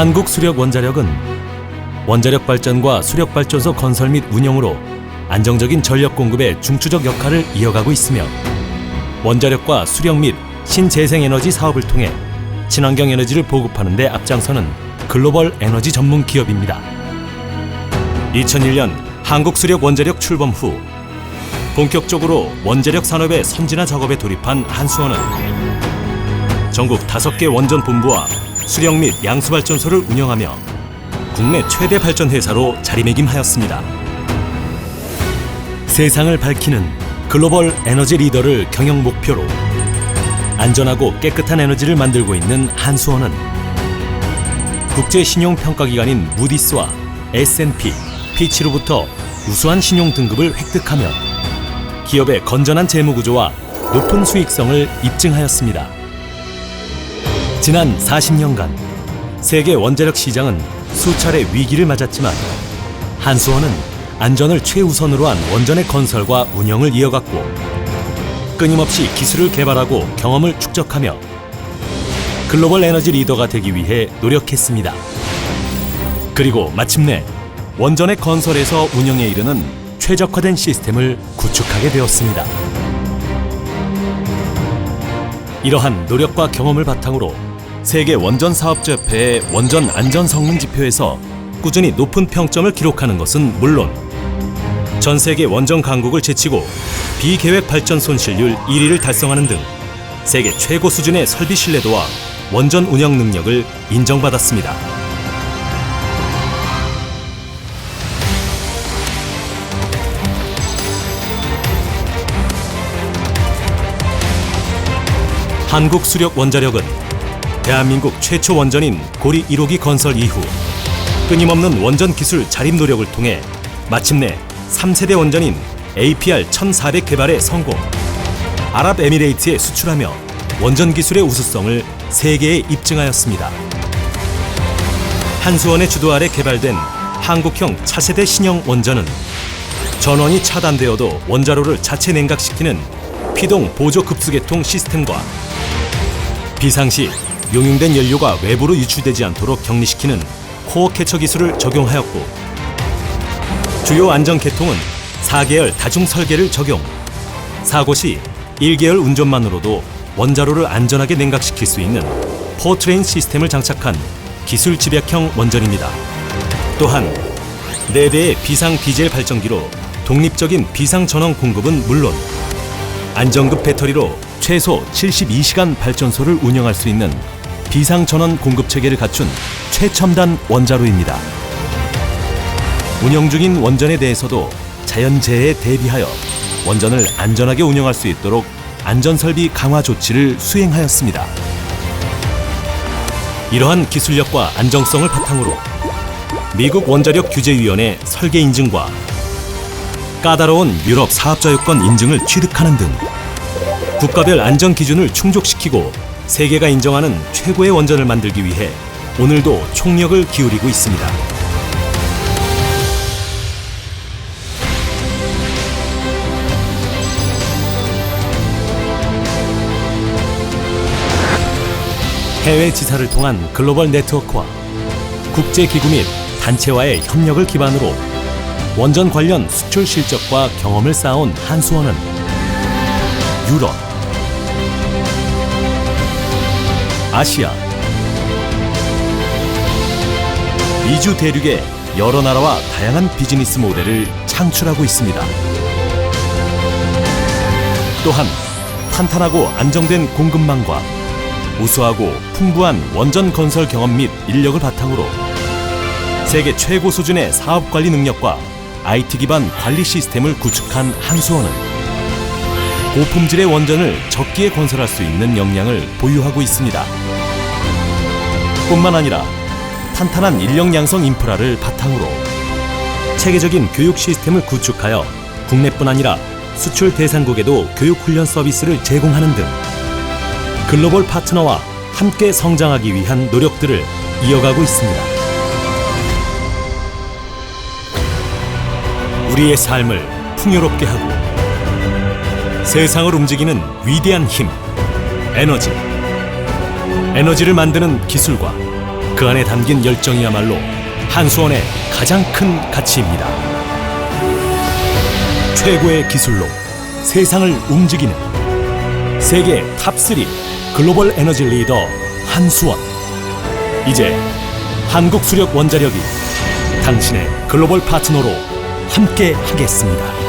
한국수력원자력은 원자력 발전과 수력 발전소 건설 및 운영으로 안정적인 전력 공급의 중추적 역할을 이어가고 있으며 원자력과 수력 및 신재생에너지 사업을 통해 친환경 에너지를 보급하는 데 앞장서는 글로벌 에너지 전문 기업입니다. 2001년 한국수력 원자력 출범 후 본격적으로 원자력 산업의 선진화 작업에 돌입한 한수원은 전국 다섯 개 원전 본부와 수력 및 양수 발전소를 운영하며 국내 최대 발전 회사로 자리매김하였습니다. 세상을 밝히는 글로벌 에너지 리더를 경영 목표로 안전하고 깨끗한 에너지를 만들고 있는 한수원은 국제 신용 평가 기관인 무디스와 S&P, 피치로부터 우수한 신용 등급을 획득하며 기업의 건전한 재무 구조와 높은 수익성을 입증하였습니다. 지난 40년간 세계 원자력 시장은 수차례 위기를 맞았지만 한수원은 안전을 최우선으로 한 원전의 건설과 운영을 이어갔고 끊임없이 기술을 개발하고 경험을 축적하며 글로벌 에너지 리더가 되기 위해 노력했습니다. 그리고 마침내 원전의 건설에서 운영에 이르는 최적화된 시스템을 구축하게 되었습니다. 이러한 노력과 경험을 바탕으로 세계 원전 사업자 협회의 원전 안전 성능 지표에서 꾸준히 높은 평점을 기록하는 것은 물론 전 세계 원전 강국을 제치고 비계획 발전 손실률 1위를 달성하는 등 세계 최고 수준의 설비 신뢰도와 원전 운영 능력을 인정받았습니다. 한국 수력 원자력은 대한민국 최초 원전인 고리 1호기 건설 이후 끊임없는 원전 기술 자립 노력을 통해 마침내 3세대 원전인 APR 1400 개발에 성공. 아랍에미레이트에 수출하며 원전 기술의 우수성을 세계에 입증하였습니다. 한수원의 주도 아래 개발된 한국형 차세대 신형 원전은 전원이 차단되어도 원자로를 자체 냉각시키는 피동 보조 급수계통 시스템과 비상시 용융된 연료가 외부로 유출되지 않도록 격리시키는 코어 캐처 기술을 적용하였고 주요 안전 계통은 4계열 다중 설계를 적용. 사고 시 1계열 운전만으로도 원자로를 안전하게 냉각시킬 수 있는 포트레인 시스템을 장착한 기술 집약형 원전입니다. 또한 4대의 비상 디젤 발전기로 독립적인 비상 전원 공급은 물론 안정급 배터리로 최소 72시간 발전소를 운영할 수 있는 비상 전원 공급 체계를 갖춘 최첨단 원자로입니다. 운영 중인 원전에 대해서도 자연재해에 대비하여 원전을 안전하게 운영할 수 있도록 안전설비 강화 조치를 수행하였습니다. 이러한 기술력과 안정성을 바탕으로 미국 원자력 규제위원회 설계 인증과 까다로운 유럽 사업자 요건 인증을 취득하는 등 국가별 안전 기준을 충족시키고 세계가 인정하는 최고의 원전을 만들기 위해 오늘도 총력을 기울이고 있습니다. 해외 지사를 통한 글로벌 네트워크와 국제 기구 및 단체와의 협력을 기반으로 원전 관련 수출 실적과 경험을 쌓아온 한수원은 유럽, 아시아, 미주 대륙의 여러 나라와 다양한 비즈니스 모델을 창출하고 있습니다. 또한 탄탄하고 안정된 공급망과 우수하고 풍부한 원전 건설 경험 및 인력을 바탕으로 세계 최고 수준의 사업 관리 능력과 IT 기반 관리 시스템을 구축한 한수원은 고품질의 원전을 적기에 건설할 수 있는 역량을 보유하고 있습니다. 뿐만 아니라 탄탄한 인력 양성 인프라를 바탕으로 체계적인 교육 시스템을 구축하여 국내뿐 아니라 수출 대상국에도 교육 훈련 서비스를 제공하는 등 글로벌 파트너와 함께 성장하기 위한 노력들을 이어가고 있습니다. 우리의 삶을 풍요롭게 하고 세상을 움직이는 위대한 힘, 에너지. 에너지를 만드는 기술과 그 안에 담긴 열정이야말로 한수원의 가장 큰 가치입니다. 최고의 기술로 세상을 움직이는 세계 탑3 글로벌 에너지 리더 한수원. 이제 한국 수력 원자력이 당신의 글로벌 파트너로 함께 하겠습니다.